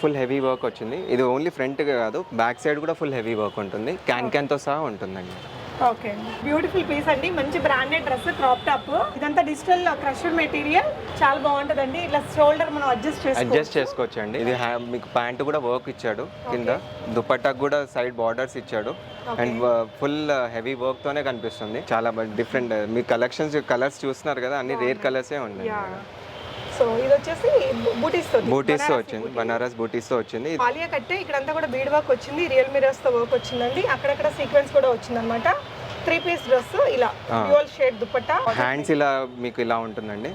Full heavy work వచ్చింది. ఇది only front కాదు బ్యాక్ సైడ్ కూడా ఫుల్ హెవీ వర్క్ ఉంటుంది. క్యాన్ క్యాన్తో సహా ఉంటుందండి. ఓకే బ్యూటిఫుల్ పీస్ అండి. మంచి బ్రాండెడ్ డ్రెస్ క్రాప్ టాప్ ఇదంతా డిజిటల్ క్రష్డ్ మెటీరియల్ చాలా బాగుంటదండి. ఇట్లా షోల్డర్ మనం అడ్జస్ట్ చేసుకోవచ్చు. అడ్జస్ట్ చేసుకోవచ్చు అండి ఇది మీకు ప్యాంట్ కూడా వర్క్ ఇచ్చాడు కింద. దుపట్టాకు కూడా సైడ్ బార్డర్స్ ఇచ్చాడు. అండ్ ఫుల్ హెవీ వర్క్ తోనే కనిపిస్తుంది. చాలా డిఫరెంట్ మీ కలెక్షన్స్ కలర్స్ చూస్తున్నారు కదా అన్ని రేర్ కలర్సే ఉన్నాయి. సో ఇది వచ్చేసి బూటీస్ బూటీస్తో వచ్చింది. బనారస్ బూటీస్తో వచ్చింది ఆలియా కట్టే ఇక్కడంతా కూడా బీడ్ వర్క్ వచ్చింది. రియల్ మిరర్స్తో వర్క్ వచ్చిందండి. అక్కడక్కడ సీక్వెన్స్ కూడా వచ్చింది అనమాట త్రీ పీస్ డ్రెస్ ఇలా డ్యూయల్ షేడ్ దుపట్టా హ్యాండ్స్ ఇలా మీకు ఇలా ఉంటుందండి.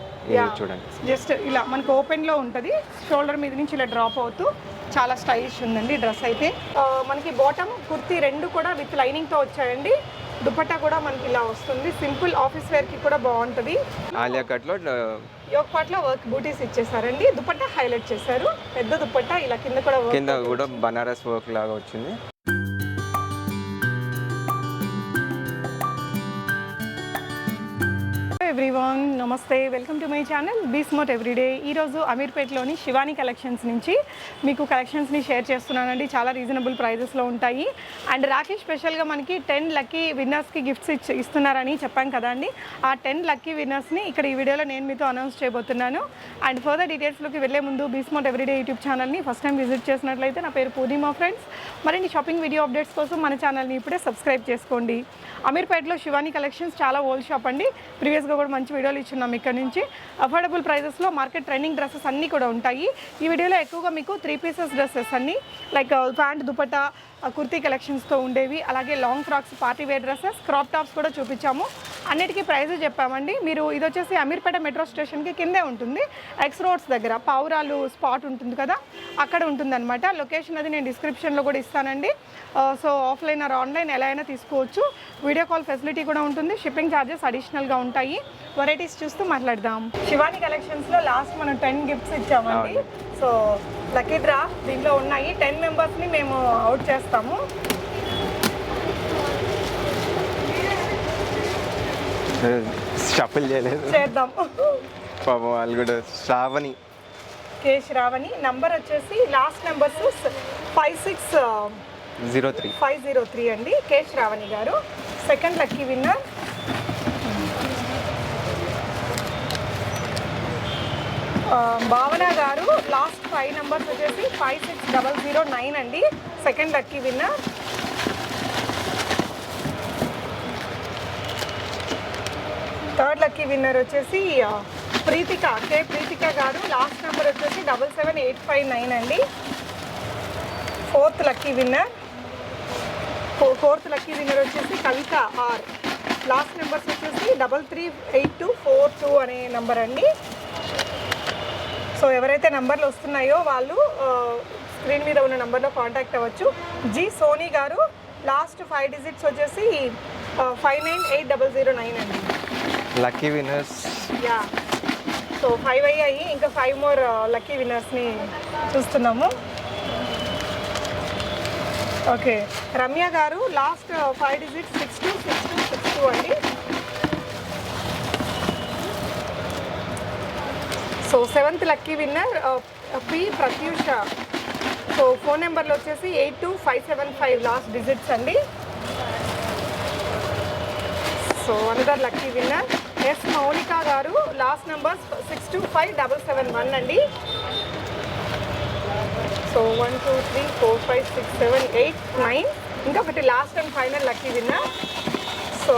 చూడండి. జస్ట్ ఇలా మనకు ఓపెన్లో ఉంటది. షోల్డర్ మీద నుంచి ఇలా డ్రాప్ అవుతూ చాలా స్టైలిష్ ఉందండి డ్రెస్ అయితే. మనకి బాటమ్ కుర్తీ రెండు కూడా విత్ లైనింగ్తో వచ్చాయండి. దుపట్టా కూడా మనకి ఇలా వస్తుంది. సింపుల్ ఆఫీస్ వేర్కి కూడా బాగుంటది. ఆలియా కట్లో యోగ పాట్లో వర్క్ బూటీస్ ఇచ్చేసారండి. దుపట్టా హైలైట్ చేశారు. పెద్ద దుపట్టా ఇలా కింద కూడా కింద కూడా బనారస్ వర్క్ లాగా వచ్చింది. ఎవ్రీవన్ నమస్తే వెల్కమ్ టు మై ఛానల్ బీస్మోట్ ఎవ్రీడే ఈరోజు అమీర్పేట్లోని శివాని కలెక్షన్స్ నుంచి మీకు కలెక్షన్స్ని షేర్ చేస్తున్నానండి. చాలా రీజనబుల్ ప్రైజెస్లో ఉంటాయి. అండ్ రాఖీ స్పెషల్గా మనకి టెన్ లక్కీ విన్నర్స్కి గిఫ్ట్స్ ఇచ్చి ఇస్తున్నారని చెప్పాం కదా అండి ఆ టెన్ లక్కీ విన్నర్స్ని ఇక్కడ ఈ వీడియోలో నేను మీతో అనౌన్స్ చేయబోతున్నాను. అండ్ ఫర్దర్ డీటెయిల్స్లోకి వెళ్ళే ముందు బీస్మోట్ ఎవ్రీడే యూట్యూబ్ ఛానల్ని ఫస్ట్ టైం విజిట్ చేసినట్లయితే నా పేరు పూర్ణిమా ఫ్రెండ్స్ మరిన్ని షాపింగ్ వీడియో అప్డేట్స్ కోసం మన ఛానల్ని ఇప్పుడే సబ్స్క్రైబ్ చేసుకోండి. అమీర్పేటలో శివాని కలెక్షన్స్ చాలా ఓల్డ్ షాప్ అండి. ప్రీవియస్గా కూడా మంచి వీడియోలు ఇచ్చున్నాం ఇక్కడ నుంచి. అఫోర్డబుల్ ప్రైజెస్లో మార్కెట్ ట్రెండింగ్ డ్రెస్సెస్ అన్నీ కూడా ఉంటాయి. ఈ వీడియోలో ఎక్కువగా మీకు త్రీ పీసెస్ డ్రెస్సెస్ అన్నీ like pant uh, dupatta kurti కలెక్షన్స్తో ఉండేవి. అలాగే long frocks party wear dresses crop tops కూడా చూపించాము. అన్నిటికీ ప్రైస్ చెప్పామండి. మీరు ఇది వచ్చేసి అమీర్పేట మెట్రో స్టేషన్కి కిందే ఉంటుంది. ఎక్స్ రోడ్స్ దగ్గర పావురాలు స్పాట్ ఉంటుంది కదా అక్కడ ఉంటుందన్నమాట. లొకేషన్ అది నేను డిస్క్రిప్షన్లో కూడా ఇస్తానండి. సో ఆఫ్లైన్ ఆర్ ఆన్లైన్ ఎలా అయినా తీసుకోవచ్చు. వీడియో కాల్ ఫెసిలిటీ కూడా ఉంటుంది. షిప్పింగ్ ఛార్జెస్ అడిషనల్గా ఉంటాయి. వెరైటీస్ చూస్తూ మాట్లాడదాం. శివాని కలెక్షన్స్లో లాస్ట్ మనం టెన్ గిఫ్ట్స్ ఇచ్చామండి. సో లక్కీ డ్రా దీంట్లో ఉన్నాయి. టెన్ మెంబర్స్ని మేము అవుట్ చేస్తాము. షఫల్ చేయలేదు. చేద్దాం. పాపం వాళ్ళు కూడా శ్రావణి. కే శ్రావణి. నంబర్ వచ్చేసి last numbers five six zero three. Five zero three అండి. కే శ్రావణి గారు. Second lucky winner. భావన గారు లాస్ట్ ఫైవ్ నెంబర్స్ వచ్చేసి five six double zero nine అండి. Second lucky winner third lucky winner వచ్చేసి ప్రీతిక కే ప్రీతిక గారు. లాస్ట్ నెంబర్ వచ్చేసి double seven eight five nine అండి. Fourth lucky winner fourth lucky winner వచ్చేసి Kavitha R last numbers వచ్చేసి double three eight two four two అనే number అండి. So ఎవరైతే నెంబర్లు వస్తున్నాయో వాళ్ళు స్క్రీన్ మీద ఉన్న నెంబర్లో కాంటాక్ట్ అవ్వచ్చు. జి సోనీ గారు లాస్ట్ ఫైవ్ డిజిట్స్ వచ్చేసి five nine eight double zero nine అండి. Lucky winners. Yeah. So five అయ్యాయి. ఇంకా ఫైవ్ మోర్ లక్కీ విన్నర్స్ని చూస్తున్నాము. ఓకే. రమ్య గారు last five digits six two six two six two అండి. So seventh lucky winner P Prathyusha so phone నెంబర్లు వచ్చేసి eight two five seven five last digits అండి. So another lucky winner S Mounika గారు last number six two five double seven one అండి. So one two three four five six seven eight nine ఇంకొకటి last and final lucky winner so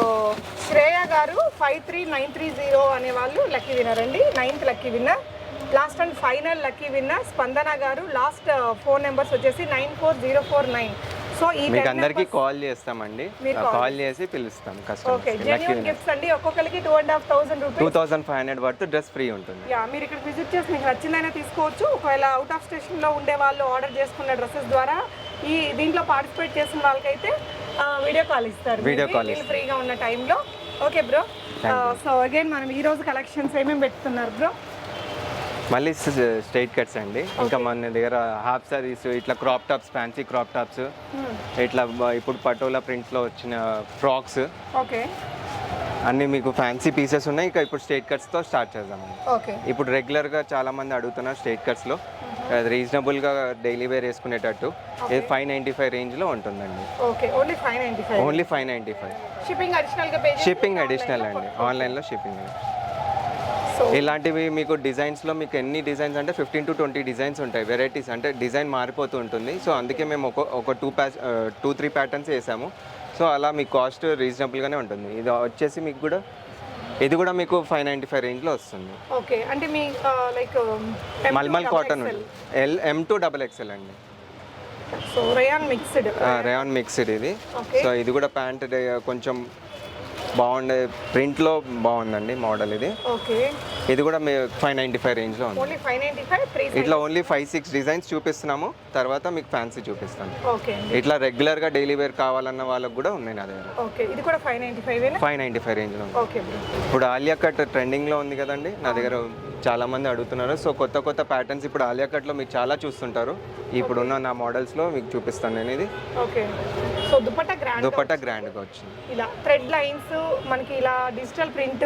గారు five three nine three zero అనే వాళ్ళు lucky winner అండి. Ninth lucky winner last and final lucky winner Spandana గారు. Last phone numbers వచ్చేసి nine four zero four nine so ఈ మీకు 10 అందరికి call చేస్తామండి. కాల్ చేసి పిలుస్తాం ఓకే జెన్యున్ గిఫ్ట్స్ అండి. ఒక్కొక్కరికి two and half thousand two rupees thousand five hundred worth dress free ఉంటుంది. యా మీరు ఇక్కడ విజిట్ చేసి మీకు నచ్చిందైనా తీసుకోవచ్చు. ఒకవేళ అవుట్ ఆఫ్ స్టేషన్లో ఉండే వాళ్ళు ఆర్డర్ చేసుకున్న డ్రెస్సెస్ ద్వారా ఈ దీంట్లో పార్టిసిపేట్ చేసిన వాళ్ళకైతే వీడియో కాల్ ఇస్తారు. Call వీళ్ళు ఫ్రీగా ఉన్న టైంలో ఓకే బ్రో సో అగైన్ మనం ఈ రోజు కలెక్షన్స్ ఏమేమి పెడుతున్నారు బ్రో మళ్ళీ స్ట్రైట్ కట్స్ అండి. ఇంకా మన దగ్గర హాఫ్ సారీస్ ఇట్లా crop tops fancy crop tops ఇట్లా ఇప్పుడు పటోలా ప్రింట్స్లో వచ్చిన ఫ్రాక్స్ ఓకే అన్నీ మీకు ఫ్యాన్సీ పీసెస్ ఉన్నాయి. ఇంకా ఇప్పుడు స్ట్రైట్ కట్స్తో స్టార్ట్ చేద్దామండి. ఓకే ఇప్పుడు రెగ్యులర్గా చాలా మంది అడుగుతున్నారు స్ట్రైట్ కట్స్లో రీజనబుల్గా డైలీ వేర్ వేసుకునేటట్టు. ఇది ఫైవ్ నైంటీ ఫైవ్ రేంజ్లో ఉంటుందండి. Okay only five ninety five only five ninety five shipping అడిషనల్గా పే షిప్పింగ్ అడిషనల్ అండి. ఆన్లైన్లో షిప్పింగ్ ఇలాంటివి మీకు డిజైన్స్లో మీకు ఎన్ని డిజైన్స్ అంటే ఫిఫ్టీన్ టు ట్వంటీ డిజైన్స్ ఉంటాయి. వెరైటీస్ అంటే డిజైన్ మారిపోతూ ఉంటుంది. సో అందుకే మేము ఒక ఒక two patch two three patterns వేసాము. సో అలా మీ కాస్ట్ రీజనబుల్గానే ఉంటుంది. ఇది వచ్చేసి మీకు కూడా ఇది కూడా మీకు ఫైవ్ నైంటీ ఫైవ్ రేంజ్లో వస్తుంది. ఓకే అంటే మీ like mulmul cotton L M to double XL అండి. So rayon mixed rayon mixed ఇది. సో ఇది కూడా ప్యాంట్ కొంచెం బాగుండే ప్రింట్లో బాగుందండి మోడల్ ఇది. ఓకే ఇది కూడా మీ ఫైవ్ నైంటీ ఫైవ్ రేంజ్లో ఉంది. ఇట్లా ఓన్లీ ఫైవ్ సిక్స్ డిజైన్స్ చూపిస్తున్నాము. తర్వాత మీకు ఫ్యాన్సీ చూపిస్తాను ఇట్లా రెగ్యులర్గా డైలీ వేర్ కావాలన్న వాళ్ళకి కూడా ఉన్నాయి నా దగ్గర. ఓకే ఇది కూడా ఫైవ్ నైంటీ ఫైవ్ రేంజ్లో ఉంది. ఇప్పుడు ఆలియా కట్ ట్రెండింగ్లో ఉంది కదండి నా దగ్గర చాలా మంది అడుగుతున్నారు. సో కొత్త కొత్త ప్యాటర్న్స్ ఇప్పుడు ఆలియా కట్లో మీరు చాలా చూస్తుంటారు. ఇప్పుడున్న నా మోడల్స్లో మీకు చూపిస్తాను నేను ఇది okay. So dupatta grand dupatta గ్రాండ్గా వచ్చింది ఇలా థ్రెడ్ లైన్స్ మనకి ఇలా digital print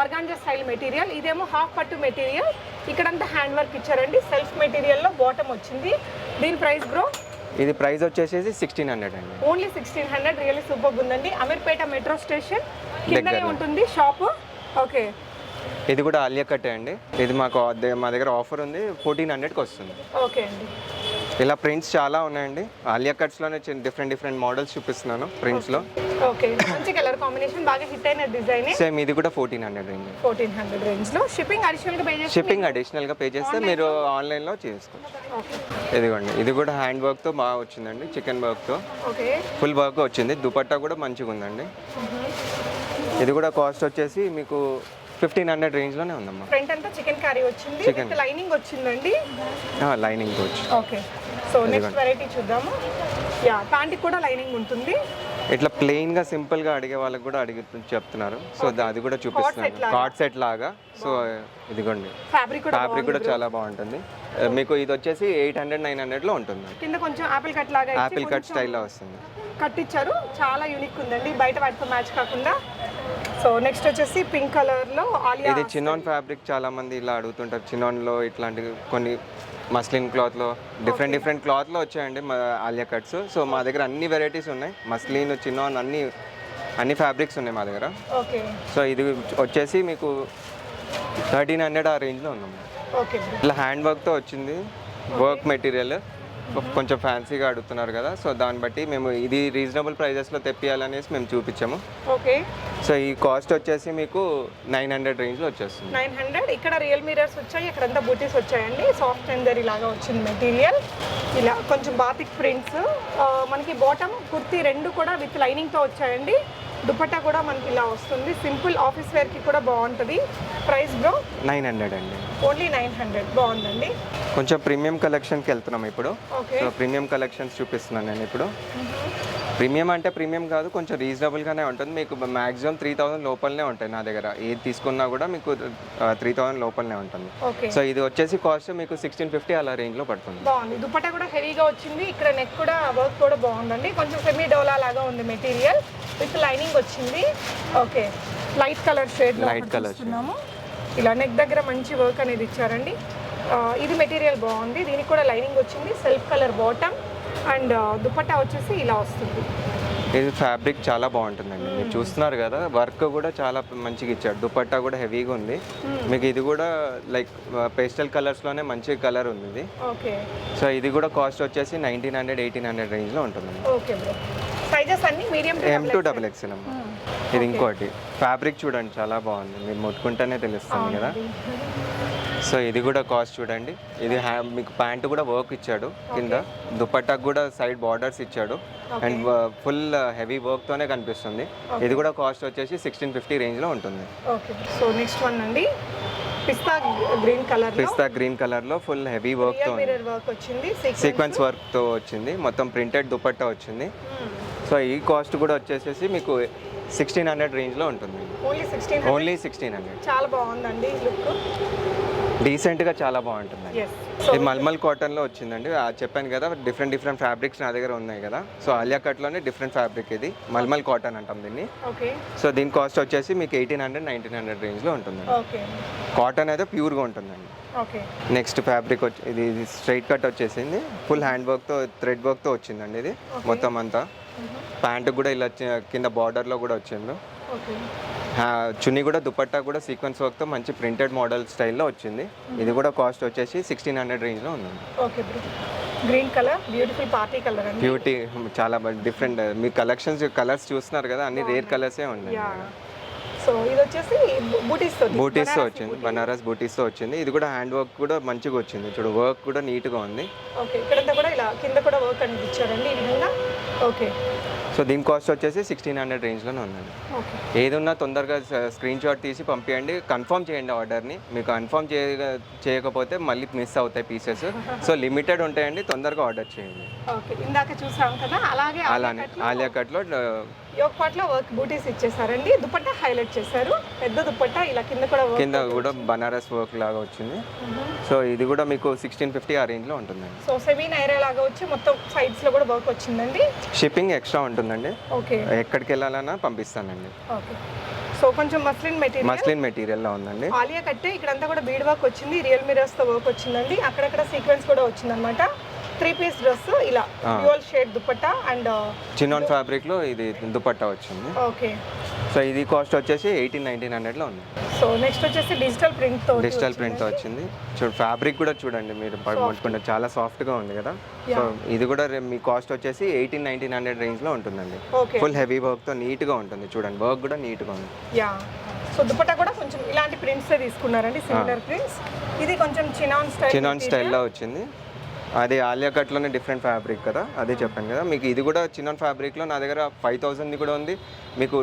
organza style material ఇదేమో హాఫ్ పట్టు మెటీరియల్ ఇక్కడంతా హ్యాండ్ వర్క్ ఇచ్చారండి. సెల్ఫ్ మెటీరియల్లో బాటమ్ వచ్చింది. దీని ప్రైస్ బ్రో ఇది ప్రైస్ వచ్చేసేసి సిక్స్టీన్ హండ్రెడ్ అండి. Only sixteen hundred really super ఉందండి. అమీర్పేట మెట్రో స్టేషన్ కిందనే. ఉంటుంది షాప్ ఓకే. ఇది కూడా ఆలియా కట్టే అండి. ఇది మాకు మా దగ్గర ఆఫర్ ఉంది. ఫోర్టీన్ హండ్రెడ్కి వస్తుంది. ఓకే అండి. ఇలా ప్రింట్స్ చాలా ఉన్నాయండి. ఆలియా కట్స్లోనే డిఫరెంట్ డిఫరెంట్ మోడల్స్ చూపిస్తున్నాను ప్రింట్స్లో ఓకే. మంచి కలర్ కాంబినేషన్ బాగా హిట్ అయిన డిజైన్. సేమ్ ఇది కూడా fourteen hundred range fourteen hundred రేంజ్లో. షిప్పింగ్ అడిషనల్గా పే చేసి షిప్పింగ్ అడిషనల్గా పే చేస్తే మీరు ఆన్లైన్లో చేసుకోవచ్చు. ఓకే. ఇదిగోండి. ఇది కూడా హ్యాండ్ వర్క్తో బాగా వచ్చిందండి. చికెన్ వర్క్తో ఓకే. ఫుల్ వర్క్ వచ్చింది. దుపట్టా కూడా మంచిగా ఉందండి ఇది కూడా కాస్ట్ వచ్చేసి మీకు ఫిఫ్టీన్ హండ్రెడ్ రేంజ్లోనే ఉందమ్మా. ఫ్రంట్ అంతా చికెన్ కర్రీ వచ్చింది Chicken. విత్ లైనింగ్ వచ్చిందండి. లైనింగ్ వచ్చి ఓకే సో నెక్స్ట్ వెరైటీ చూద్దాము. యా ప్యాంట్కి కూడా లైనింగ్ ఉంటుంది. ఇట్లా ప్లెయిన్గా సింపుల్గా అడిగే వాళ్ళకి కూడా అడిగి చెప్తున్నారు. సో అది కూడా చూపిస్తున్నాను. కార్డ్ సెట్ లాగా. సో ఇదిగోండి. ఫ్యాబ్రిక్ కూడా ఫ్యాబ్రిక్ కూడా చాలా బాగుంటుంది. మీకు ఇది వచ్చేసి ఎయిట్ హండ్రెడ్ నైన్ హండ్రెడ్లో ఉంటుంది. కింద కొంచెం ఆపిల్ కట్ లాగా ఇచ్చి యాపిల్ కట్ స్టైల్లో వస్తుంది. కట్ ఇచ్చారు చాలా యూనిక్ ఉందండి. బయట వాటితో మ్యాచ్ కాకుండా. సో నెక్స్ట్ వచ్చేసి పింక్ కలర్లో ఆలియా ఇది చిన్నాన్ ఫ్యాబ్రిక్ చాలా మంది ఇలా అడుగుతుంటారు. చిన్నాన్లో ఇట్లాంటి కొన్ని మస్లిన్ క్లాత్లో డిఫరెంట్ డిఫరెంట్ క్లాత్లో వచ్చాయండి మా ఆలియా కట్స్ సో మా దగ్గర అన్ని వెరైటీస్ ఉన్నాయి. మస్లిన్ చిన్నాన్ అన్ని అన్ని ఫ్యాబ్రిక్స్ ఉన్నాయి మా దగ్గర. ఓకే సో ఇది వచ్చేసి మీకు థర్టీన్ హండ్రెడ్ ఆ రేంజ్లో ఓకే ఇట్లా హ్యాండ్ వర్క్తో వచ్చింది. వర్క్ మెటీరియల్ కొంచెం ఫ్యాన్సీగా అడుగుతున్నారు కదా సో దాన్ని బట్టి మేము ఇది రీజనబుల్ ప్రైజెస్లో తెప్పియాలనేసి మేము చూపించాము. ఓకే. సో ఈ కాస్ట్ వచ్చేసి మీకు నైన్ హండ్రెడ్ రేంజ్లో వచ్చేస్తుంది. Nine hundred. ఇక్కడ రియల్ మిరర్స్ వచ్చాయి ఇక్కడంతా బూటీస్ వచ్చాయండి. సాఫ్ట్ ఎందర్ ఇలాగా వచ్చింది మెటీరియల్. ఇలా కొంచెం బాతిక్ ప్రింట్స్. మనకి బాటమ్ కుర్తీ రెండు కూడా విత్ లైనింగ్తో వచ్చాయండి. దుపట్టా కూడా మనకి ఇలా వస్తుంది. సింపుల్ ఆఫీస్ వేర్కి కూడా బాగుంటుంది. Price bro? నైన్ హండ్రెడ్ అండి. Only nine hundred. బాగుందండి. కొంచెం ప్రీమియం కలెక్షన్కి వెళ్తున్నాం ఇప్పుడు. సో ప్రీమియం కలెక్షన్స్ చూపిస్తున్నాను నేను ఇప్పుడు. ప్రీమియం అంటే ప్రీమియం కాదు కొంచెం రీజనబుల్గానే ఉంటుంది. మీకు మ్యాక్సిమం త్రీ థౌసండ్ లోపలనే ఉంటాయి నా దగ్గర. ఏది తీసుకున్నా కూడా మీకు త్రీ థౌసండ్ లోపలనే ఉంటుంది. ఓకే. సో ఇది వచ్చేసి కాస్ట్ మీకు సిక్స్టీన్ ఫిఫ్టీ అలా రేంజ్లో పడుతుంది. బాగుంది. దుపట్టా కూడా హెవీగా వచ్చింది. ఇక్కడ నెక్ కూడా వర్క్ కూడా బాగుందండి. కొంచెం సెమీ డోలా లాగా ఉంది మెటీరియల్ విత్ లైనింగ్ వచ్చింది. Okay. Light colour shade shade. చూస్తున్నాము. ఇలా నెక్ దగ్గర మంచి వర్క్ అనేది ఇచ్చారండి. ఇది మెటీరియల్ బాగుంది. దీనికి కూడా లైనింగ్ వచ్చింది. Self colour bottom and dupatta వచ్చేసి ఇలా వస్తుంది. ఇది ఫ్యాబ్రిక్ చాలా బాగుంటుందండి. మీరు చూస్తున్నారు కదా వర్క్ కూడా చాలా మంచిగా ఇచ్చాడు. దుపట్టా కూడా హెవీగా ఉంది. మీకు ఇది కూడా లైక్ పేస్టల్ కలర్స్లోనే మంచి కలర్ ఉంది ఇది. ఓకే. సో ఇది కూడా కాస్ట్ వచ్చేసి నైన్టీన్ హండ్రెడ్ ఎయిటీన్ హండ్రెడ్ రేంజ్లో ఉంటుంది ఎం టూ డబుల్ ఎక్స్ఎల్ అమ్మ ఇది ఇంకోటి. ఫ్యాబ్రిక్ చూడండి చాలా బాగుంది. మీరు ముట్టుకుంటేనే తెలుస్తుంది కదా. సో ఇది కూడా కాస్ట్ చూడండి. ఇది హ్యా మీకు ప్యాంటు కూడా వర్క్ ఇచ్చాడు కింద. దుపట్టాకు కూడా సైడ్ బార్డర్స్ ఇచ్చాడు. అండ్ ఫుల్ హెవీ వర్క్తోనే కనిపిస్తుంది. ఇది కూడా కాస్ట్ వచ్చేసి సిక్స్టీన్ ఫిఫ్టీ రేంజ్లో ఉంటుంది. ఓకే. సో నెక్స్ట్ వన్ అండి. పిస్తా గ్రీన్ కలర్లో. పిస్తా గ్రీన్ కలర్లో ఫుల్ హెవీ వర్క్ వచ్చింది. సీక్వెన్స్ వర్క్తో వచ్చింది. మొత్తం ప్రింటెడ్ దుపట్టా వచ్చింది. సో ఈ కాస్ట్ కూడా వచ్చేసేసి మీకు సిక్స్టీన్ హండ్రెడ్ రేంజ్లో ఉంటుంది. Only sixteen only sixteen hundred చాలా బాగుందండి లుక్. డీసెంట్గా చాలా బాగుంటుంది ఇది మల్మల్ కాటన్లో వచ్చిందండి. చెప్పాను కదా డిఫరెంట్ డిఫరెంట్ ఫ్యాబ్రిక్స్ నా దగ్గర ఉన్నాయి కదా. సో ఆలియా కట్లోనే డిఫరెంట్ ఫ్యాబ్రిక్ ఇది. మల్మల్ కాటన్ అంటాం దీన్ని. సో దీని కాస్ట్ వచ్చేసి మీకు ఎయిటీన్ హండ్రెడ్ నైన్టీన్ హండ్రెడ్ రేంజ్లో ఉంటుందండి. కాటన్ అయితే ప్యూర్గా ఉంటుందండి. నెక్స్ట్ ఫ్యాబ్రిక్ వచ్చి ఇది స్ట్రైట్ కట్ వచ్చేసింది. ఫుల్ హ్యాండ్ వర్క్తో థ్రెడ్ వర్క్తో వచ్చిందండి ఇది. మొత్తం అంతా. ప్యాంట్ కూడా ఇలా కింద బార్డర్లో కూడా హ్యా- చున్నీ కూడా దుపట్టా కూడా సీక్వెన్స్ వర్క్తో మంచి ప్రింటెడ్ మోడల్ స్టైల్లో వచ్చింది. ఇది కూడా కాస్ట్ వచ్చేసి సిక్స్టీన్ హండ్రెడ్ రేంజ్లో bro. Green colour beautiful party colour beauty చాలా డిఫరెంట్. మీ కలెక్షన్స్ కలర్స్ చూస్తున్నారు కదా అన్ని రేర్ కలర్సే ఉన్నాయి. సో ఇది వచ్చేసి బూటీస్తో బూటీస్తో వచ్చింది. బనారస్ బూటీస్తో వచ్చింది. ఇది కూడా హ్యాండ్ వర్క్ కూడా మంచిగా వచ్చింది. చూడు వర్క్ కూడా నీట్గా ఉంది. ఓకే ఇక్కడంతా కూడా ఇలా కింద కూడా వర్క్ అనేది ఇచ్చారండి ఈ విధంగా. ఓకే. సో దీని కాస్ట్ వచ్చేసి సిక్స్టీన్ హండ్రెడ్ రేంజ్లోనే ఉందండి. ఓకే. ఏది ఉన్నా తొందరగా స్క్రీన్ షాట్ తీసి పంపించండి కన్ఫర్మ్ చేయండి ఆర్డర్ని. మీకు కన్ఫర్మ్ చేయ చేయకపోతే మళ్ళీ మిస్ అవుతాయి పీసెస్ సో లిమిటెడ్ ఉంటాయండి. తొందరగా ఆర్డర్ చేయండి. ఓకే. ఇందాక చూసాం కదా అలాగే అలానే ఆలియా కట్లో యోగ పాట్లో వర్క్ బూటీస్ ఇచ్చేసారండి. దుపట్టా హైలైట్ చేశారు. పెద్ద దుపట్టా ఇలా కింద కూడా కింద కూడా బనారస్ వర్క్ లాగా వచ్చింది. సో ఇది కూడా మీకు సిక్స్టీన్ ఫిఫ్టీ ఆ రేంజ్లో ఉంటుందండి. సో సెమీ నైరా లాగా వచ్చి మొత్తం సైడ్స్లో కూడా వర్క్ వచ్చిందండి. షిప్పింగ్ ఎక్స్ట్రా ఉంటుందండి. ఓకే. ఎక్కడికి వెళ్ళాలన్నా పంపిస్తానండి. ఓకే. సో కొంచెం మస్లిన్ మెటీరియల్. మస్లిన్ మెటీరియల్లో ఉందండి. ఆలియా కట్టే ఇక్కడంతా కూడా బీడ్ వర్క్ వచ్చింది. రియల్ మిరర్స్తో వర్క్ వచ్చిందండి. అక్కడక్కడ సీక్వెన్స్ కూడా వచ్చిందన్నమాట త్రీ పీస్ డ్రెస్ ఇలా dual shade dupatta and chinon ఫ్యాబ్రిక్లో ఇది దుపట్టా వచ్చింది. ఓకే. సో ఇది కాస్ట్ వచ్చేసి ఎయిటీన్ నైన్టీన్ హండ్రెడ్లో ఉంది. సో నెక్స్ట్ వచ్చేసి డిజిటల్ ప్రింట్తో డిజిటల్ ప్రింట్తో వచ్చింది. చూడు ఫ్యాబ్రిక్ కూడా చూడండి మీరు పట్టుకుంటే చాలా సాఫ్ట్గా ఉంది కదా. సో ఇది కూడా మీ కాస్ట్ వచ్చేసి ఎయిటీన్ నైన్టీన్ హండ్రెడ్ రేంజ్లో ఉంటుందండి. ఓకే ఫుల్ హెవీ వర్క్తో నీట్గా ఉంటుంది. చూడండి వర్క్ కూడా నీట్గా ఉంది. యా సో దుపట్టా కూడా కొంచెం ఇలాంటి ప్రింట్స్ తీసుకున్నారండి సిమిలర్ ప్రింట్స్ ఇది కొంచెం చినాన్ స్టైల్ చినాన్ స్టైల్లో వచ్చింది. అది ఆలియా కట్లోనే డిఫరెంట్ ఫ్యాబ్రిక్ కదా అదే చెప్పాను కదా. మీకు ఇది కూడా చిన్న ఫ్యాబ్రిక్లో నా దగ్గర ఫైవ్ థౌసండ్ది కూడా ఉంది. మీకు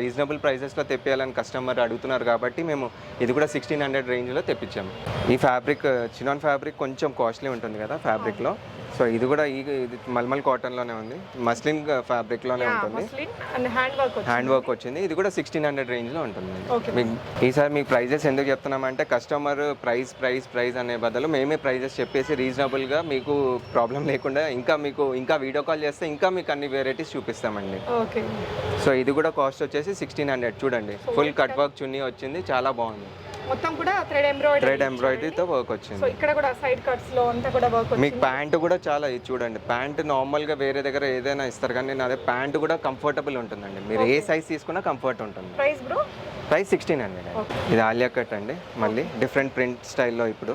రీజనబుల్ ప్రైసెస్లో తెప్పియాలని కస్టమర్ అడుగుతున్నారు కాబట్టి మేము ఇది కూడా సిక్స్టీన్ హండ్రెడ్ రేంజ్లో తెప్పించాము. ఈ ఫ్యాబ్రిక్ చిన్న ఫ్యాబ్రిక్ కొంచెం కాస్ట్లీ ఉంటుంది కదా ఫ్యాబ్రిక్లో సో ఇది కూడా ఈ ఇది మల్మల్ కాటన్లోనే ఉంది. మస్లిన్ ఫ్యాబ్రిక్లోనే ఉంటుంది. హ్యాండ్ వర్క్ వచ్చింది. ఇది కూడా సిక్స్టీన్ హండ్రెడ్ రేంజ్లో ఉంటుంది. మీకు ఈసారి మీకు ప్రైజెస్ ఎందుకు చెప్తున్నామంటే కస్టమర్ ప్రైస్ ప్రైస్ ప్రైస్ అనే బదులు మేమే ప్రైజెస్ చెప్పేసి రీజనబుల్గా మీకు ప్రాబ్లం లేకుండా ఇంకా మీకు ఇంకా వీడియో కాల్ చేస్తే ఇంకా మీకు అన్ని వెరైటీస్ చూపిస్తామండి. ఓకే సో ఇది కూడా కాస్ట్ వచ్చేసి సిక్స్టీన్ హండ్రెడ్ చూడండి. ఫుల్ కట్ వర్క్ చున్నీ వచ్చింది. చాలా బాగుంది. మొత్తం కూడా థ్రెడ్ ఎంబ్రాయిడరీ థ్రెడ్ ఎంబ్రాయిడరీతో వర్క్ వచ్చింది. సో ఇక్కడ కూడా సైడ్ కట్స్లో అంతా కూడా వర్క్ మీకు ప్యాంట్ కూడా చాలా ఇది చూడండి. ప్యాంట్ నార్మల్గా వేరే దగ్గర ఏదైనా ఇస్తారు కానీ నాదే ప్యాంట్ కూడా కంఫర్టబుల్ ఉంటుందండి. మీరు ఏ సైజ్ తీసుకున్నా కంఫర్ట్ ఉంటుంది. Price bro price sixteen hundred ఇది ఆలియా కట్ అండి మళ్ళీ డిఫరెంట్ ప్రింట్ స్టైల్లో ఇప్పుడు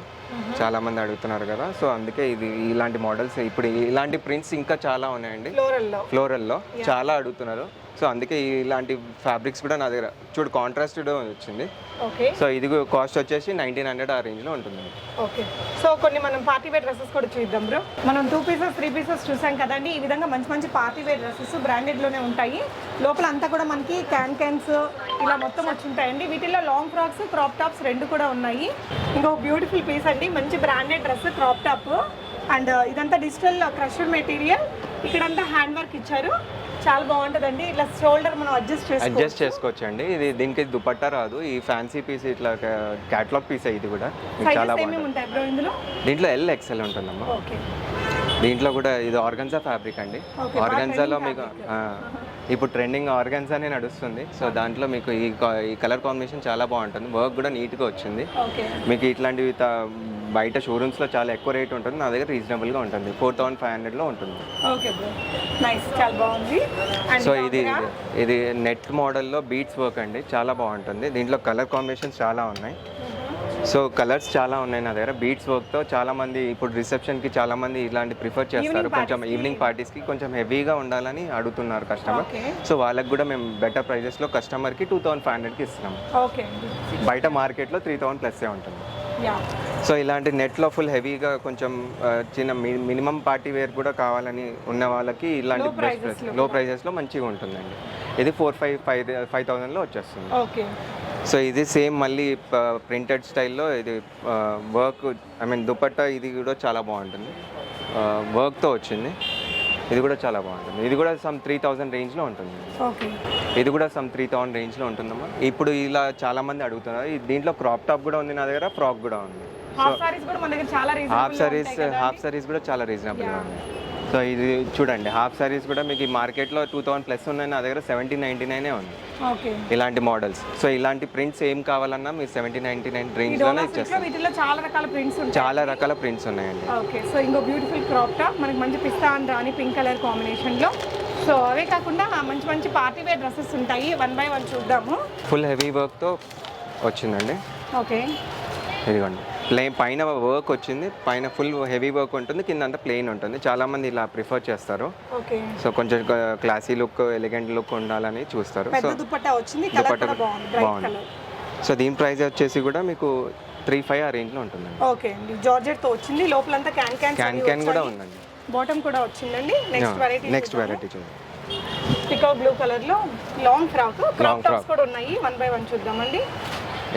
చాలా మంది అడుగుతున్నారు కదా సో అందుకే ఇది ఇలాంటి మోడల్స్ ఇప్పుడు ఇలాంటి ప్రింట్స్ ఇంకా చాలా ఉన్నాయండి. ఫ్లోరల్లో ఫ్లోరల్లో చాలా అడుగుతున్నారు సో అందుకే ఇలాంటి ఫ్యాబ్రిక్స్ కూడా నా దగ్గర చూడు కాంట్రాస్టెడ్ వచ్చింది. సో ఇది కాస్ట్ వచ్చేసి నైన్టీన్ హండ్రెడ్ ఆ రేంజ్లో ఉంటుంది. ఓకే. సో కొన్ని మనం పార్టీ వేర్ డ్రెస్సెస్ కూడా చూద్దాం బ్రో. మనం టూ పీసెస్ త్రీ పీసెస్ చూసాం కదండి ఈ విధంగా మంచి మంచి పార్టీ వేర్ డ్రెస్సెస్ బ్రాండెడ్లోనే ఉంటాయి. లోపల అంతా కూడా మనకి క్యాన్ క్యాన్స్ ఇలా మొత్తం వచ్చి ఉంటాయండి. వీటిల్లో లాంగ్ ఫ్రాక్స్ క్రాప్ టాప్స్ రెండు కూడా ఉన్నాయి. ఇంకొక బ్యూటిఫుల్ పీస్ అండి. మంచి branded dress crop top and ఇదంతా డిజిటల్ క్రష్డ్ మెటీరియల్ ఇక్కడంతా హ్యాండ్ వర్క్ ఇచ్చారు. చాలా బాగుంటుందండి. ఇట్లా షోల్డర్ మనం అడ్జస్ట్ చేసుకోవచ్చు. అడ్జస్ట్ చేసుకోవచ్చండి. ఇది దీనికి దుపట్టా రాదు. ఈ ఫ్యాన్సీ పీస్ ఇట్లా క్యాట్లాగ్ పీస్ ఇది కూడా. చాలా బాగుంటుంది. ఇందులో? దీంట్లో ఎల్ ఎక్సెల్ ఉంటుందమ్మా. ఓకే దీంట్లో కూడా ఇది ఆర్గన్జా ఫ్యాబ్రిక్ అండి. ఆర్గన్జాలో మీకు ఇప్పుడు ట్రెండింగ్ ఆర్గన్జానే నడుస్తుంది. సో దాంట్లో మీకు ఈ ఈ కలర్ కాంబినేషన్ చాలా బాగుంటుంది. వర్క్ కూడా నీట్గా వచ్చింది. మీకు ఇట్లాంటివి బయట షోరూమ్స్లో చాలా ఎక్కువ రేట్ ఉంటుంది. నా దగ్గర రీజనబుల్గా ఉంటుంది. ఫోర్ థౌసండ్ ఫైవ్ హండ్రెడ్లో ఉంటుంది. సో ఇది ఇది- ఇది నెట్ మోడల్లో బీట్స్ వర్క్ అండి. చాలా బాగుంటుంది. దీంట్లో కలర్ కాంబినేషన్స్ చాలా ఉన్నాయి. సో కలర్స్ చాలా ఉన్నాయి నా దగ్గర. బీట్స్ వర్క్తో చాలా మంది ఇప్పుడు రిసెప్షన్కి చాలా మంది ఇలాంటి ప్రిఫర్ చేస్తారు. కొంచెం ఈవినింగ్ పార్టీస్కి కొంచెం హెవీగా ఉండాలని అడుగుతున్నారు కస్టమర్ సో వాళ్ళకి కూడా మేము బెటర్ ప్రైజెస్లో కస్టమర్కి టూ థౌసండ్ ఫైవ్ హండ్రెడ్కి ఇస్తున్నాం. బయట మార్కెట్లో త్రీ థౌసండ్ ప్లస్సే ఉంటుంది. సో ఇలాంటి నెట్లో ఫుల్ హెవీగా కొంచెం చిన్న మినిమం పార్టీ వేర్ కూడా కావాలని ఉన్న వాళ్ళకి ఇలాంటి బెస్ట్లో ప్రైజెస్లో మంచిగా ఉంటుందండి. ఇది ఫోర్ ఫైవ్ ఫైవ్ ఫైవ్ థౌజండ్లో వచ్చేస్తుంది. ఓకే సో ఇది సేమ్ మళ్ళీ ప్రింటెడ్ స్టైల్లో ఇది వర్క్ ఐ మీన్ దుపట్టా ఇది కూడా చాలా బాగుంటుంది. వర్క్తో వచ్చింది. ఇది కూడా చాలా బాగుంటుంది. ఇది కూడా సమ్ త్రీ థౌజండ్ రేంజ్లో ఉంటుంది. ఇది కూడా సమ్ త్రీ థౌసండ్ రేంజ్లో ఉంటుందమ్మా. ఇప్పుడు ఇలా చాలా మంది అడుగుతున్నారు. దీంట్లో క్రాప్ టాప్ కూడా ఉంది నా దగ్గర ఫ్రాక్ కూడా ఉంది. Half saris half saris half saris కూడా చాలా రీజనబుల్గా ఉంది సో ఇది చూడండి హాఫ్ సారీస్ కూడా మీకు ఈ మార్కెట్లో టూ థౌసండ్ ప్లస్ ఉన్నాయి నా దగ్గర సెవెంటీన్ నైంటీ నైనే ఉంది. ఓకే. ఇలాంటి మోడల్స్. సో ఇలాంటి ప్రింట్స్ ఏం కావాలన్నా మీరు సెవెంటీన్ నైంటీ నైన్ డోలా సిల్క్లో ఇచ్చేస్తాం చాలా రకాల ప్రింట్స్ చాలా రకాల ప్రింట్స్ ఉన్నాయండి. ఓకే సో ఇంకో బ్యూటిఫుల్ క్రాప్ టాప్ మనకి మంచి pista and rani pink colour కాంబినేషన్లో సో అవే కాకుండా మంచి మంచి పార్టీ వేర్ డ్రెస్సెస్ ఉంటాయి. వన్ బై వన్ చూద్దాము. ఫుల్ హెవీ వర్క్తో వచ్చిందండి. ఓకే. ఇదిగోండి. ప్లెయిన్ పైన వర్క్ వచ్చింది పైన ఫుల్ హెవీ వర్క్ ఉంటుంది కింద అంతా ప్లెయిన్ ఉంటుంది. చాలా మంది ఇలా ప్రిఫర్ చేస్తారు. ఓకే. సో కొంచెం క్లాసీ లుక్ ఎలిగెంట్ లుక్ ఉండాలని చూస్తారు. సో దుపట్టా వచ్చింది బాగుంది సో దీని ప్రైస్ వచ్చేసి కూడా మీకు త్రీ ఫైవ్ ఆ రేంజ్లో ఉంటుందండి. ఓకే అండి. జార్జెట్తో వచ్చింది లోపలంతా క్యాన్ క్యాన్ క్యాన్ క్యాన్ కూడా ఉందండి. బాటమ్ కూడా వచ్చిందండి. నెక్స్ట్ వెరైటీ నెక్స్ట్ వెరైటీ చూడండి పికో బ్లూ కలర్లో లాంగ్ ఫ్రాక్ క్రాప్ టాప్స్ కూడా ఉన్నాయి. వన్ బై వన్ చూద్దామండి.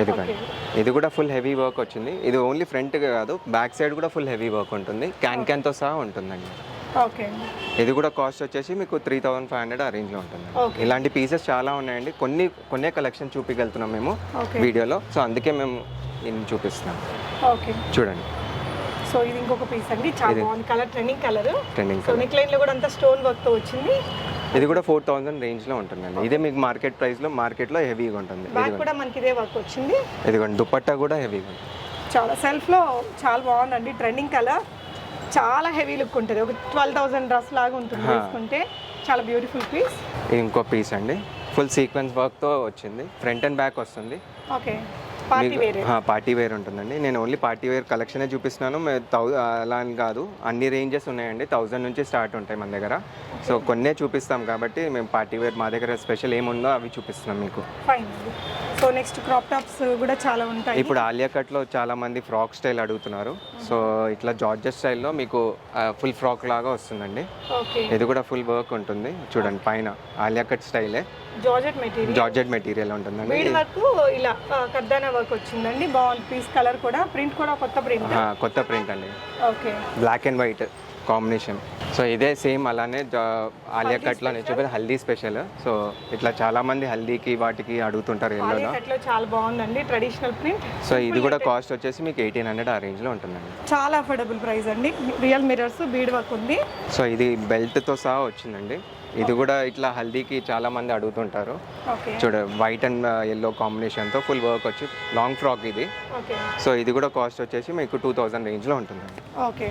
ఇదిగోండి ఇది కూడా ఫుల్ హెవీ వర్క్ వచ్చింది. ఇది ఓన్లీ ఫ్రంట్ కాదు బ్యాక్ సైడ్ కూడా ఫుల్ హెవీ వర్క్ ఉంటుంది. క్యాన్ క్యాన్తో సహా ఉంటుందండి. ఓకే ఇది కూడా కాస్ట్ వచ్చేసి మీకు త్రీ థౌసండ్ ఫైవ్ హండ్రెడ్ ఆ రేంజ్లో ఉంటుంది. ఇలాంటి పీసెస్ చాలా ఉన్నాయండి. కొన్ని కొన్నే కలెక్షన్ చూపించగలుగుతున్నాం మేము వీడియోలో. సో అందుకే మేము ఇన్ని చూపిస్తున్నాం. ఓకే చూడండి. సో ఇది ఇంకొక పీస్ అండి. చాలా బాగుంది colour trending colour trending so neck లైన్లో కూడా అంతా స్టోన్ వర్క్తో వచ్చింది. ఇది కూడా ఫోర్ థౌసండ్ రేంజ్లో ఉంటుందండి. ఇదే మీకు మార్కెట్ ప్రైస్లో మార్కెట్లో హెవీగా ఉంటుంది. బ్యాక్ కూడా మనకి ఇదే వర్క్ వచ్చింది. ఇదిగోండి దుపట్టా కూడా హెవీగా ఉంటుంది చాలా సెల్ఫ్లో చాలా బాగుందండి. Trending colour. చాలా హెవీ లుక్ ఉంటుంది. ఒక ట్వెల్వ్ థౌసండ్ డ్రెస్ లాగా ఉంటుంది వేసుకుంటే. చాలా బ్యూటిఫుల్ పీస్. ఇంకో పీస్ అండి. ఫుల్ సీక్వెన్స్ వర్క్తో వచ్చింది. ఫ్రంట్ అండ్ బ్యాక్ వస్తుంది. ఓకే. పార్టీ వేరే. పార్టీ వేర్ ఉంటుందండి. నేను ఓన్లీ పార్టీ వేర్ కలెక్షనే చూపిస్తున్నాను. అలా అని కాదు. అన్ని రేంజెస్ ఉన్నాయండి. థౌజండ్ నుంచి స్టార్ట్ ఉంటాయి మన దగ్గర. సో కొన్నే చూపిస్తాం కాబట్టి మేము పార్టీ వేర్ మా దగ్గర స్పెషల్ ఏముందో అవి చూపిస్తున్నాం మీకు. సో నెక్స్ట్ క్రాప్ టాప్స్ కూడా చాలా ఉంటాయి. ఇప్పుడు ఆలియా కట్లో చాలా మంది ఫ్రాక్ స్టైల్ అడుగుతున్నారు. సో ఇట్లా జార్జెస్ స్టైల్లో మీకు ఫుల్ ఫ్రాక్ లాగా వస్తుందండి. ఇది కూడా ఫుల్ వర్క్ ఉంటుంది. చూడండి పైన ఆలియా కట్ స్టైలే. Georgette material. జార్జెట్ మెటీరియల్ ఉంటుందండి. వీడి వర్క్ ఇలా కర్దానా వర్క్ వచ్చిందండి. బాగుంది. పీస్ కలర్ కూడా. ప్రింట్ కూడా కొత్త ప్రింట్. కొత్త ప్రింట్ అండి. Okay. Black and white combination so ఇదే సేమ్ అలానే ఆలియా కట్లో నేను చెప్పేది హల్దీ స్పెషల్ సో ఇట్లా చాలా మంది హల్దీకి వాటికి అడుగుతుంటారు ఎల్లోలో ఆలియా కట్లో చాలా బాగుందండి. ట్రెడిషనల్ ప్రింట్ సో ఇది కూడా కాస్ట్ వచ్చేసి మీకు ఎయిటీన్ హండ్రెడ్ ఆ రేంజ్లో ఉంటుందండి. చాలా అఫోర్డబుల్ ప్రైస్ అండి. రియల్ మిరర్స్ బీడ్ వర్క్ ఉంది. సో ఇది బెల్ట్తో సహా వచ్చిందండి. ఇది కూడా ఇట్లా హల్దీకి చాలా మంది అడుగుతుంటారు. చూడ వైట్ అండ్ ఎల్లో కాంబినేషన్తో ఫుల్ వర్క్ వచ్చి లాంగ్ ఫ్రాక్ ఇది. సో ఇది కూడా కాస్ట్ వచ్చేసి మీకు టూ థౌజండ్ రేంజ్లో ఉంటుందండి. ఓకే.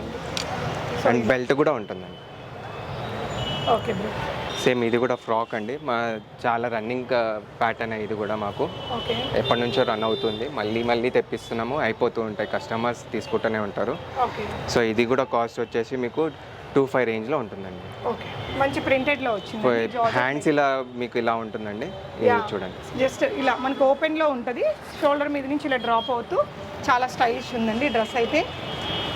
అండ్ బెల్ట్ కూడా ఉంటుందండి. ఓకే సేమ్ ఇది కూడా ఫ్రాక్ అండి. మా చాలా రన్నింగ్ ప్యాటర్న్ ఇది కూడా మాకు. ఎప్పటి నుంచో రన్ అవుతుంది. మళ్ళీ మళ్ళీ తెప్పిస్తున్నాము. అయిపోతూ ఉంటాయి. కస్టమర్స్ తీసుకుంటూనే ఉంటారు. సో ఇది కూడా కాస్ట్ వచ్చేసి మీకు టూ ఫైవ్ రేంజ్లో ఉంటుందండి. ఓకే. మంచి ప్రింటెడ్లో వచ్చింది హ్యాండ్స్ ఇలా మీకు ఇలా ఉంటుందండి. ఇది. చూడండి. జస్ట్ ఇలా మనకు ఓపెన్లో ఉంటుంది షోల్డర్ మీద నుంచి ఇలా డ్రాప్ అవుతూ చాలా స్టైలిష్ ఉందండి డ్రెస్ అయితే.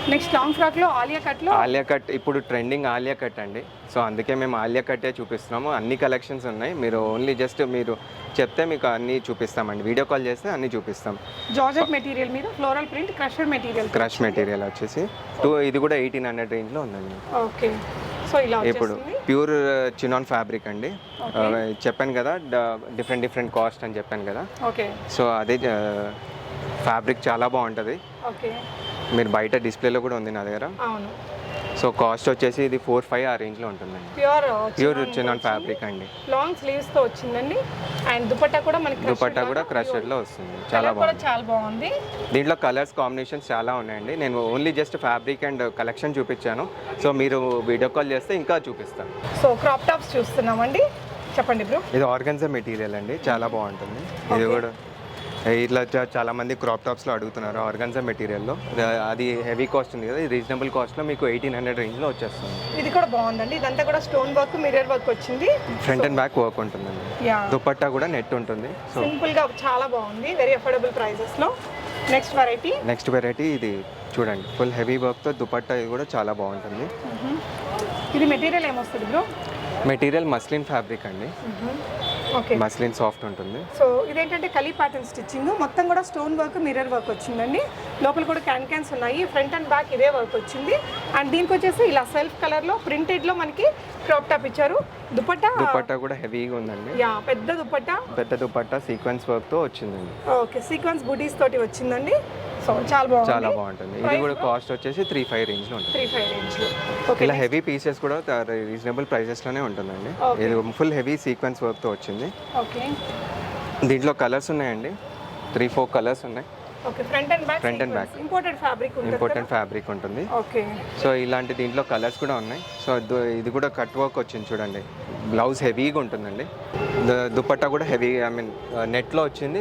నెక్స్ట్ లాంగ్ ఫ్రాక్లో ఆలియా కట్లో ఆలియా కట్ ఇప్పుడు ట్రెండింగ్ ఆలియా కట్ అండి. సో అందుకే మేము ఆలియా కట్టే చూపిస్తున్నాము. అన్ని కలెక్షన్స్ ఉన్నాయి. మీరు ఓన్లీ జస్ట్ మీరు చెప్తే మీకు అన్నీ చూపిస్తామండి. వీడియో కాల్ చేస్తే అన్నీ చూపిస్తాం. జార్జెట్ మెటీరియల్ మీద floral print crusher material crush material వచ్చేసి టూ ఇది కూడా ఎయిటీన్ హండ్రెడ్ రేంజ్లో ఉందండి. ఓకే. సో ఇలా ఇప్పుడు ప్యూర్ చినాన్ ఫ్యాబ్రిక్ అండి. చెప్పాను కదా డిఫరెంట్ డిఫరెంట్ కాస్ట్ అని చెప్పాను కదా. ఓకే. సో అదే ఫ్యాబ్రిక్ చాలా బాగుంటుంది. ఓకే. మీరు బయట డిస్ప్లేలో కూడా ఉంది నా దగ్గర. అవును. సో కాస్ట్ వచ్చేసి ఇది ఫోర్ ఫైవ్ ఆ రేంజ్లో ఉంటుందండి. ప్యూర్ ప్యూర్ చినాన్ ఫ్యాబ్రిక్ అండి. లాంగ్ స్లీవ్స్తో వచ్చిందండి. అండ్ దుపట్టా కూడా మనకి దుపట్టా కూడా క్రషెడ్లో వస్తుంది. చాలా బాగుంది. చాలా బాగుంది. దీంట్లో కలర్స్ కాంబినేషన్స్ చాలా ఉన్నాయండి. నేను only just fabric and collection చూపించాను. సో మీరు వీడియో కాల్ చేస్తే ఇంకా చూపిస్తాను. సో క్రాప్ టాప్స్ చూస్తున్నామండి. చెప్పండి బ్రో. ఇది ఆర్గన్జా మెటీరియల్ అండి. చాలా బాగుంటుంది. ఇది కూడా ఇట్లా చా- చాలా మంది క్రాప్ టాప్స్లో అడుగుతున్నారు ఆర్గన్జా మెటీరియల్లో అది హెవీ కాస్ట్ ఉంది కదా ఇది రీజనబుల్ కాస్ట్లో మీకు ఎయిటీన్ హండ్రెడ్ రేంజ్లో వచ్చేస్తుంది. ఇది కూడా బాగుందండి. ఇదంతా కూడా స్టోన్ వర్క్ మిర్రర్ వర్క్ వచ్చింది. ఫ్రంట్ అండ్ బ్యాక్ వర్క్ ఉంటుందండి. దుపట్టా కూడా నెట్ ఉంటుంది. సో సింపుల్గా చాలా బాగుంది వెరీ అఫోర్డబుల్ ప్రైసెస్లో. నెక్స్ట్ వెరైటీ నెక్స్ట్ వెరైటీ ఇది చూడండి. ఫుల్ హెవీ వర్క్తో దుపట్టా ఇది కూడా చాలా బాగుంటుంది. ఇది మెటీరియల్ ఏమొస్తుంది బ్రో? మెటీరియల్ మస్లిన్ ఫ్యాబ్రిక్ అండి. మస్లిన్ సాఫ్ట్ ఉంటుంది. సో ఇదేంటంటే కలీ ప్యాటర్న్ స్టిచ్చింగ్ మొత్తం కూడా స్టోన్ వర్క్ మిర్రర్ వర్క్ వచ్చిందండి. లోపల కూడా క్యాన్ క్యాన్స్ ఉన్నాయి. ఫ్రంట్ అండ్ బ్యాక్ ఇదే వర్క్ వచ్చింది. అండ్ దీనికి వచ్చేసి ఇలా సెల్ఫ్ కలర్లో ప్రింటెడ్లో మనకి క్రాప్ టాప్ ఇచ్చారు. దుపట్టా? దుపట్టా కూడా హెవీగా ఉందండి. యా పెద్ద దుపట్టా? పెద్ద దుపట్టా సీక్వెన్స్ వర్క్తో వచ్చిందండి. ఓకే సీక్వెన్స్ బూటీస్ తోటి వచ్చిందండి. సో చాలా బాగుంది. చాలా బాగుంటుంది. ఇది కూడా కాస్ట్ వచ్చేసి త్రీ ఫైవ్ రేంజ్లో ఉంటుంది. త్రీ ఫైవ్ రేంజ్లో ఓకే ఇలా హెవీ పీసెస్ కూడా రీజనబుల్ ప్రైసెస్లోనే ఉంటుందండి. Okay. ఇది ఫుల్ హెవీ సీక్వెన్స్ వర్క్తో వచ్చింది. ఓకే దీంట్లో కలర్స్ ఉన్నాయండి. త్రీ ఫోర్ కలర్స్ ఉన్నాయి. Okay front and back. Imported fabric ఉంటుంది ఇంపార్టెంట్ ఫ్యాబ్రిక్ ఉంటుంది. ఓకే సో ఇలాంటి దీంట్లో కలర్స్ కూడా ఉన్నాయి. సో ఇది కూడా కట్ వర్క్ వచ్చింది చూడండి. బ్లౌజ్ హెవీగా ఉంటుందండి. దుపట్టా కూడా హెవీ ఐ మీన్ నెట్లో వచ్చింది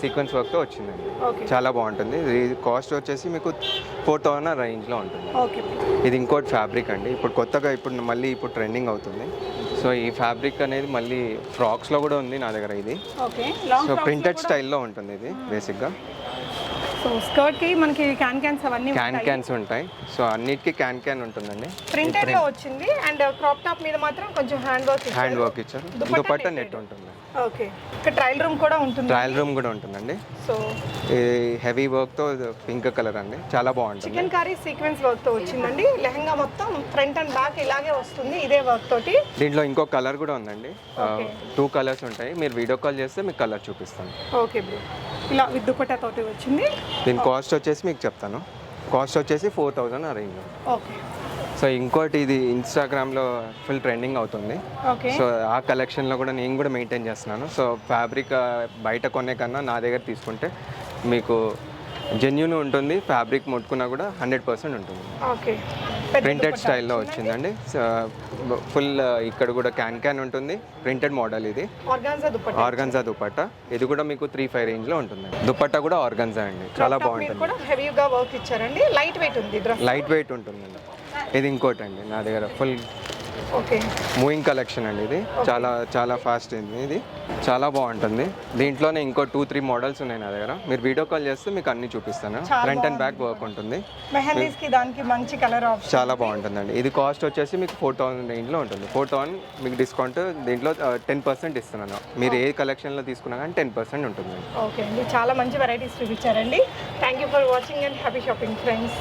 సీక్వెన్స్ వర్క్తో వచ్చిందండి. చాలా బాగుంటుంది. ఇది కాస్ట్ వచ్చేసి మీకు ఫోర్ థౌసండ్ రేంజ్లో ఉంటుంది. ఓకే ఇది ఇంకోటి ఫ్యాబ్రిక్ అండి. ఇప్పుడు కొత్తగా ఇప్పుడు మళ్ళీ ఇప్పుడు ట్రెండింగ్ అవుతుంది. సో ఈ ఫ్యాబ్రిక్ అనేది మళ్ళీ ఫ్రాక్స్లో కూడా ఉంది నా దగ్గర ఇది. సో ప్రింటెడ్ స్టైల్లో ఉంటుంది ఇది బేసిక్గా సో స్కర్ట్కి మనకి క్యాన్ క్యాన్స్ అవన్నీ క్యాన్ క్యాన్స్ ఉంటాయి. సో అన్నిటికీ క్యాన్ క్యాన్ ఉంటుందండి. ప్రింటెడ్లో వచ్చింది. అండ్ క్రాప్ టాప్ మీద మాత్రం కొంచెం హ్యాండ్ వర్క్ హ్యాండ్ వర్క్ ఇచ్చారు. దుపట్టా నెట్ ఉంటుంది. ఓకే. ఇక్కడ ట్రయల్ రూమ్ కూడా ఉంటుంది? ట్రయల్ రూమ్ కూడా ఉంటుందండి. సో హెవీ వర్క్తో పింక్ కలర్ అండి. చాలా బాగుంటుంది. చికెన్ కర్రీ సీక్వెన్స్ వర్క్తో వచ్చిందండి. లెహంగా మొత్తం ఫ్రంట్ అండ్ బ్యాక్ ఇలాగే వస్తుంది ఇదే వర్క్ తోటి. దీంట్లో ఇంకో కలర్ కూడా ఉందండి. టూ కలర్స్ ఉంటాయి. మీరు వీడియో కాల్ చేస్తే మీకు కలర్ చూపిస్తాను. Okay bro. ఇలా విత్ దుపట్టా తోటి వచ్చింది. దీని కాస్ట్ వచ్చేసి మీకు చెప్తాను. కాస్ట్ వచ్చేసి ఫోర్ థౌజండ్ ఆ రేంజ్ ఓకే. సో ఇంకోటి ఇది ఇన్స్టాగ్రామ్లో ఫుల్ ట్రెండింగ్ అవుతుంది. సో ఆ కలెక్షన్లో కూడా నేను కూడా మెయింటైన్ చేస్తున్నాను. సో ఫ్యాబ్రిక్ బయట కొనే కన్నా నా దగ్గర తీసుకుంటే మీకు జెన్యున్ ఉంటుంది ఫ్యాబ్రిక్ ముట్టుకున్నా కూడా హండ్రెడ్ పర్సెంట్ ఉంటుంది. ప్రింటెడ్ స్టైల్లో వచ్చిందండి. ఫుల్ ఇక్కడ కూడా క్యాన్ క్యాన్ ఉంటుంది. ప్రింటెడ్ మోడల్ ఇది. ఆర్గాన్జా దుపట్టా ఇది కూడా మీకు త్రీ ఫైవ్ రేంజ్లో ఉంటుంది. దుపట్టా కూడా ఆర్గన్జా అండి. చాలా బాగుంటుంది. లైట్ వెయిట్ ఉంది ఇది ఇంకోటి అండి నా దగ్గర ఫుల్ ఓకే. మూవింగ్ కలెక్షన్ అండి ఇది. చాలా చాలా ఫాస్ట్ ఇది ఇది. చాలా బాగుంటుంది. దీంట్లోనే ఇంకో టూ త్రీ మోడల్స్ ఉన్నాయి నా దగ్గర. మీరు వీడియో కాల్ చేస్తే మీకు అన్ని చూపిస్తాను. ఫ్రంట్ అండ్ బ్యాక్ వర్క్ ఉంటుంది. దానికి మంచి కలర్ చాలా బాగుంటుందండి. ఇది కాస్ట్ వచ్చేసి మీకు ఫోర్ థౌసండ్ రేంజ్లో ఉంటుంది. ఫోర్ థౌసండ్ మీకు డిస్కౌంట్ దీంట్లో టెన్ పర్సెంట్ ఇస్తున్నాను. మీరు ఏ కలెక్షన్లో తీసుకున్నా కానీ టెన్ పర్సెంట్ ఉంటుంది. ఓకే అండి. చాలా మంచి varieties చూపించారండి. Thank you for watching and happy shopping friends